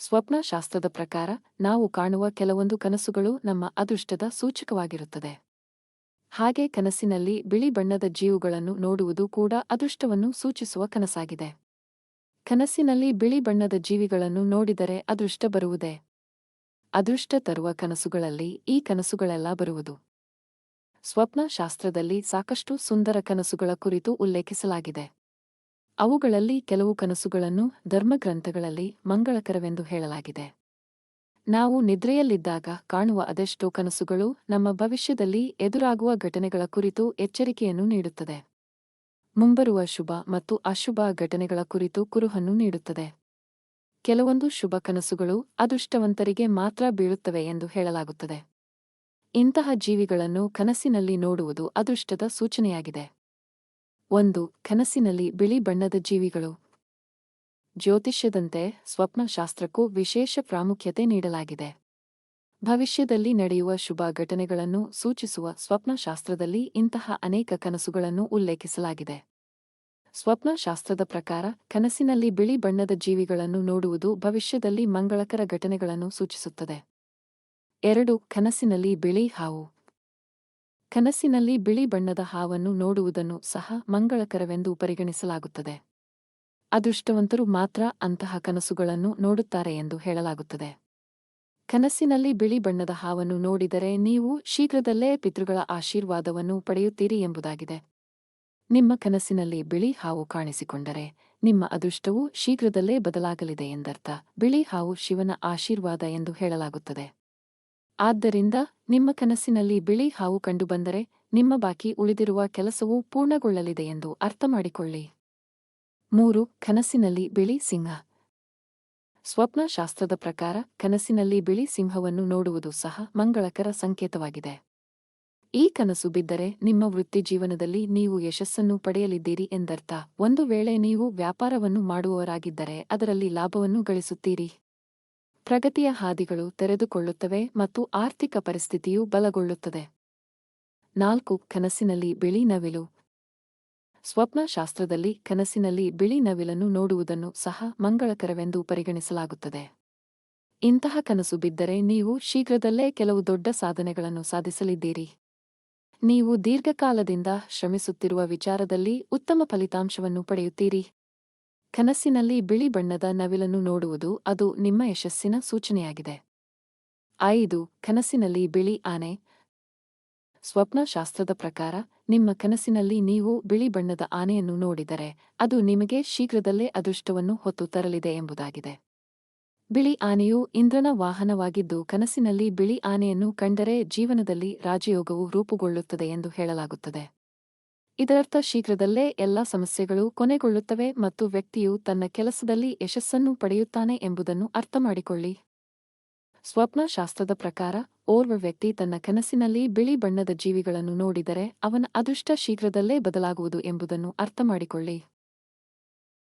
ಸ್ವಪ್ನಶಾಸ್ತ್ರದ ಪ್ರಕಾರ ನಾವು ಕಾಣುವ ಕೆಲವೊಂದು ಕನಸುಗಳು ನಮ್ಮ ಅದೃಷ್ಟದ ಸೂಚಕವಾಗಿರುತ್ತದೆ. ಹಾಗೆ ಕನಸಿನಲ್ಲಿ ಬಿಳಿ ಬಣ್ಣದ ಜೀವುಗಳನ್ನು ನೋಡುವುದು ಕೂಡ ಅದೃಷ್ಟವನ್ನು ಸೂಚಿಸುವ ಕನಸಾಗಿದೆ. ಕನಸಿನಲ್ಲಿ ಬಿಳಿ ಬಣ್ಣದ ಜೀವಿಗಳನ್ನು ನೋಡಿದರೆ ಅದೃಷ್ಟ ಬರುವುದೇ? ಅದೃಷ್ಟ ತರುವ ಕನಸುಗಳಲ್ಲಿ ಈ ಕನಸುಗಳೆಲ್ಲ ಬರುವುದು. ಸ್ವಪ್ನಶಾಸ್ತ್ರದಲ್ಲಿ ಸಾಕಷ್ಟು ಸುಂದರ ಕನಸುಗಳ ಕುರಿತು ಉಲ್ಲೇಖಿಸಲಾಗಿದೆ. ಅವುಗಳಲ್ಲಿ ಕೆಲವು ಕನಸುಗಳನ್ನು ಧರ್ಮಗ್ರಂಥಗಳಲ್ಲಿ ಮಂಗಳಕರವೆಂದು ಹೇಳಲಾಗಿದೆ. ನಾವು ನಿದ್ರೆಯಲ್ಲಿದ್ದಾಗ ಕಾಣುವ ಅದೆಷ್ಟೋ ಕನಸುಗಳು ನಮ್ಮ ಭವಿಷ್ಯದಲ್ಲಿ ಎದುರಾಗುವ ಘಟನೆಗಳ ಕುರಿತು ಎಚ್ಚರಿಕೆಯನ್ನು ನೀಡುತ್ತದೆ. ಮುಂಬರುವ ಶುಭ ಮತ್ತು ಅಶುಭ ಘಟನೆಗಳ ಕುರಿತು ಕುರುಹನ್ನು ನೀಡುತ್ತದೆ. ಕೆಲವೊಂದು ಶುಭ ಕನಸುಗಳು ಅದೃಷ್ಟವಂತರಿಗೆ ಮಾತ್ರ ಬೀಳುತ್ತವೆ ಎಂದು ಹೇಳಲಾಗುತ್ತದೆ. ಇಂತಹ ಜೀವಿಗಳನ್ನು ಕನಸಿನಲ್ಲಿ ನೋಡುವುದು ಅದೃಷ್ಟದ ಸೂಚನೆಯಾಗಿದೆ. ಒಂದು, ಕನಸಿನಲ್ಲಿ ಬಿಳಿ ಬಣ್ಣದ ಜೀವಿಗಳು. ಜ್ಯೋತಿಷ್ಯದಂತೆ ಸ್ವಪ್ನಶಾಸ್ತ್ರಕ್ಕೂ ವಿಶೇಷ ಪ್ರಾಮುಖ್ಯತೆ ನೀಡಲಾಗಿದೆ. ಭವಿಷ್ಯದಲ್ಲಿ ನಡೆಯುವ ಶುಭ ಘಟನೆಗಳನ್ನು ಸೂಚಿಸುವ ಸ್ವಪ್ನಶಾಸ್ತ್ರದಲ್ಲಿ ಇಂತಹ ಅನೇಕ ಕನಸುಗಳನ್ನು ಉಲ್ಲೇಖಿಸಲಾಗಿದೆ. ಸ್ವಪ್ನಶಾಸ್ತ್ರದ ಪ್ರಕಾರ, ಕನಸಿನಲ್ಲಿ ಬಿಳಿ ಬಣ್ಣದ ಜೀವಿಗಳನ್ನು ನೋಡುವುದು ಭವಿಷ್ಯದಲ್ಲಿ ಮಂಗಳಕರ ಘಟನೆಗಳನ್ನು ಸೂಚಿಸುತ್ತದೆ. ಎರಡು, ಕನಸಿನಲ್ಲಿ ಬಿಳಿ ಹಾವು. ಕನಸಿನಲ್ಲಿ ಬಿಳಿ ಬಣ್ಣದ ಹಾವನ್ನು ನೋಡುವುದನ್ನು ಸಹ ಮಂಗಳಕರವೆಂದು ಪರಿಗಣಿಸಲಾಗುತ್ತದೆ. ಅದೃಷ್ಟವಂತರು ಮಾತ್ರ ಅಂತಹ ಕನಸುಗಳನ್ನು ನೋಡುತ್ತಾರೆ ಎಂದು ಹೇಳಲಾಗುತ್ತದೆ. ಕನಸಿನಲ್ಲಿ ಬಿಳಿ ಬಣ್ಣದ ಹಾವನ್ನು ನೋಡಿದರೆ ನೀವು ಶೀಘ್ರದಲ್ಲೇ ಪಿತೃಗಳ ಆಶೀರ್ವಾದವನ್ನು ಪಡೆಯುತ್ತೀರಿ ಎಂಬುದಾಗಿದೆ. ನಿಮ್ಮ ಕನಸಿನಲ್ಲಿ ಬಿಳಿ ಹಾವು ಕಾಣಿಸಿಕೊಂಡರೆ ನಿಮ್ಮ ಅದೃಷ್ಟವು ಶೀಘ್ರದಲ್ಲೇ ಬದಲಾಗಲಿದೆ ಎಂದರ್ಥ. ಬಿಳಿ ಹಾವು ಶಿವನ ಆಶೀರ್ವಾದ ಎಂದು ಹೇಳಲಾಗುತ್ತದೆ. ಆದ್ದರಿಂದ ನಿಮ್ಮ ಕನಸಿನಲ್ಲಿ ಬಿಳಿ ಹಾವು ಕಂಡುಬಂದರೆ ನಿಮ್ಮ ಬಾಕಿ ಉಳಿದಿರುವ ಕೆಲಸವು ಪೂರ್ಣಗೊಳ್ಳಲಿದೆ ಎಂದು ಅರ್ಥಮಾಡಿಕೊಳ್ಳಿ. ಮೂರು, ಕನಸಿನಲ್ಲಿ ಬಿಳಿ ಸಿಂಹ. ಸ್ವಪ್ನಶಾಸ್ತ್ರದ ಪ್ರಕಾರ ಕನಸಿನಲ್ಲಿ ಬಿಳಿ ಸಿಂಹವನ್ನು ನೋಡುವುದು ಸಹ ಮಂಗಳಕರ ಸಂಕೇತವಾಗಿದೆ. ಈ ಕನಸು ಬಿದ್ದರೆ ನಿಮ್ಮ ವೃತ್ತಿ ಜೀವನದಲ್ಲಿ ನೀವು ಯಶಸ್ಸನ್ನು ಪಡೆಯಲಿದ್ದೀರಿ ಎಂದರ್ಥ. ಒಂದು ವೇಳೆ ನೀವು ವ್ಯಾಪಾರವನ್ನು ಮಾಡುವವರಾಗಿದ್ದರೆ ಅದರಲ್ಲಿ ಲಾಭವನ್ನು ಗಳಿಸುತ್ತೀರಿ. ಪ್ರಗತಿಯ ಹಾದಿಗಳು ತೆರೆದುಕೊಳ್ಳುತ್ತವೆ ಮತ್ತು ಆರ್ಥಿಕ ಪರಿಸ್ಥಿತಿಯು ಬಲಗೊಳ್ಳುತ್ತದೆ. ನಾಲ್ಕು, ಕನಸಿನಲ್ಲಿ ಬಿಳಿ ನವಿಲು. ಸ್ವಪ್ನಶಾಸ್ತ್ರದಲ್ಲಿ ಕನಸಿನಲ್ಲಿ ಬಿಳಿ ನವಿಲನ್ನು ನೋಡುವುದನ್ನು ಸಹ ಮಂಗಳಕರವೆಂದು ಪರಿಗಣಿಸಲಾಗುತ್ತದೆ. ಇಂತಹ ಕನಸು ಬಿದ್ದರೆ ನೀವು ಶೀಘ್ರದಲ್ಲೇ ಕೆಲವು ದೊಡ್ಡ ಸಾಧನೆಗಳನ್ನು ಸಾಧಿಸಲಿದ್ದೀರಿ. ನೀವು ದೀರ್ಘಕಾಲದಿಂದ ಶ್ರಮಿಸುತ್ತಿರುವ ವಿಚಾರದಲ್ಲಿ ಉತ್ತಮ ಫಲಿತಾಂಶವನ್ನು ಪಡೆಯುತ್ತೀರಿ. ಕನಸಿನಲ್ಲಿ ಬಿಳಿ ಬಣ್ಣದ ನವಿಲನ್ನು ನೋಡುವುದು ಅದು ನಿಮ್ಮ ಯಶಸ್ಸಿನ ಸೂಚನೆಯಾಗಿದೆ. ಐದು, ಕನಸಿನಲ್ಲಿ ಬಿಳಿ ಆನೆ. ಸ್ವಪ್ನಶಾಸ್ತ್ರದ ಪ್ರಕಾರ, ನಿಮ್ಮ ಕನಸಿನಲ್ಲಿ ನೀವು ಬಿಳಿ ಬಣ್ಣದ ಆನೆಯನ್ನು ನೋಡಿದರೆ, ಅದು ನಿಮಗೆ ಶೀಘ್ರದಲ್ಲೇ ಅದೃಷ್ಟವನ್ನು ಹೊತ್ತು ತರಲಿದೆ ಎಂಬುದಾಗಿದೆ. ಬಿಳಿ ಆನೆಯು ಇಂದ್ರನ ವಾಹನವಾಗಿದ್ದು, ಕನಸಿನಲ್ಲಿ ಬಿಳಿ ಆನೆಯನ್ನು ಕಂಡರೆ ಜೀವನದಲ್ಲಿ ರಾಜಯೋಗವು ರೂಪುಗೊಳ್ಳುತ್ತದೆ ಎಂದು ಹೇಳಲಾಗುತ್ತದೆ. ಇದರರ್ಥ ಶೀಘ್ರದಲ್ಲೇ ಎಲ್ಲಾ ಸಮಸ್ಯೆಗಳು ಕೊನೆಗೊಳ್ಳುತ್ತವೆ ಮತ್ತು ವ್ಯಕ್ತಿಯು ತನ್ನ ಕೆಲಸದಲ್ಲಿ ಯಶಸ್ಸನ್ನು ಪಡೆಯುತ್ತಾನೆ ಎಂಬುದನ್ನು ಅರ್ಥಮಾಡಿಕೊಳ್ಳಿ. ಸ್ವಪ್ನಶಾಸ್ತ್ರದ ಪ್ರಕಾರ, ಓರ್ವ ವ್ಯಕ್ತಿ ತನ್ನ ಕನಸಿನಲ್ಲಿ ಬಿಳಿ ಬಣ್ಣದ ಜೀವಿಗಳನ್ನು ನೋಡಿದರೆ ಅವನ ಅದೃಷ್ಟ ಶೀಘ್ರದಲ್ಲೇ ಬದಲಾಗುವುದು ಎಂಬುದನ್ನು ಅರ್ಥಮಾಡಿಕೊಳ್ಳಿ.